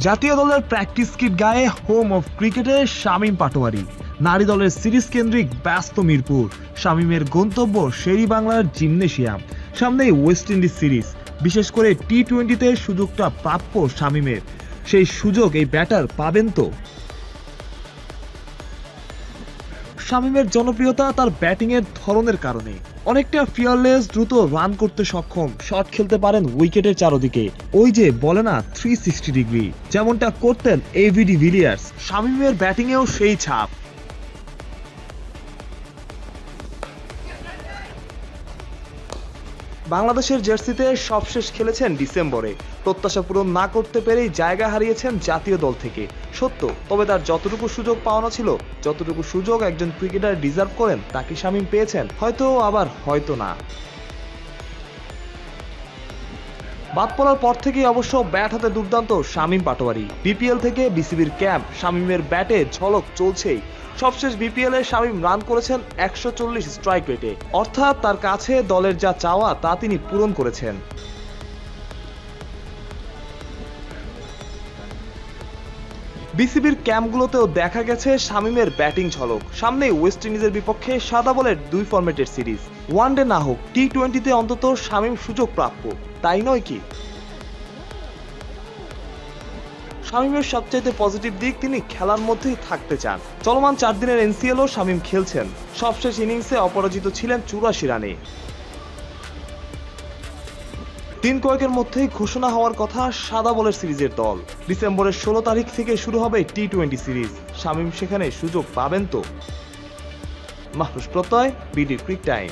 জাতীয় দলের practice kit গায়ে হোম অফ ক্রিকেটে শামীম পাটোয়ারি। নারী দলের সিরিজ কেন্দ্রিক ব্যস্ত মিরপুর। শামীমের গন্তব্য শেরি বাংলার জিমনেশিয়াম। সামনেই ওয়েস্ট ইন্ডিজ সিরিজ বিশেষ করে টি টোয়েন্টিতে সুযোগটা প্রাপ্য শামীমের। সেই সুযোগ এই ব্যাটার পাবেন তো? শামীমের জনপ্রিয়তা তার ব্যাটিংয়ের ধরনের কারণে। অনেকটা ফিয়ারলেস দ্রুত রান করতে সক্ষম। শট খেলতে পারেন উইকেটের চারদিকে। ওই যে বলে না থ্রি সিক্সটি ডিগ্রি যেমনটা করতেন এভিডি ভিলিয়ার্স শামীমের ব্যাটিংয়েও সেই ছাপ। বাংলাদেশের জার্সিতে সবশেষ খেলেছেন ডিসেম্বরে। প্রত্যাশা পূরণ না করতে পেরেই জায়গা হারিয়েছেন জাতীয় দল থেকে। সত্য, তবে তার যতটুকু সুযোগ পাওয়ানো ছিল, যতটুকু সুযোগ একজন ক্রিকেটার ডিজার্ভ করেন, তাকে শামীম পেয়েছেন। হয়তো আবার হয়তো না। বাদ পড়ার পর থেকেই অবশ্য ব্যাট হাতে দুর্দান্ত শামীম পাটোয়ারি। বিপিএল থেকে বিসিবির ক্যাম্প, শামীমের ব্যাটে ঝলক চলছেই। সবশেষ বিপিএল এ শামীম রান করেছেন একশো চল্লিশ স্ট্রাইক রেটে। অর্থাৎ তার কাছে দলের যা চাওয়া, তা তিনি পূরণ করেছেন। বিসিবির ক্যাম্পগুলোতেও দেখা গেছে শামীমের ব্যাটিং ঝলক। সামনেই ওয়েস্ট ইন্ডিজের বিপক্ষে সাদা বলের দুই ফরম্যাটের সিরিজ। ওয়ানডে না হোক টি টোয়েন্টিতে অন্তত শামীম সুযোগ প্রাপ্য। তাই নয় কি? শামীমের সবচাইতে পজিটিভ দিক, তিনি খেলার মধ্যেই থাকতে চান। চলমান চার দিনের এনসিএলও শামীম খেলছেন। সবশেষ ইনিংসে অপরাজিত ছিলেন চুরাশি রানে। দিন কয়েকের মধ্যেই ঘোষণা হওয়ার কথা সাদা বলের সিরিজের দল। ডিসেম্বরের ষোলো তারিখ থেকে শুরু হবে টি টোয়েন্টি সিরিজ। শামীম সেখানে সুযোগ পাবেন তো? মাহরুষ প্রত্যয় বিডি ক্রিক টাইম।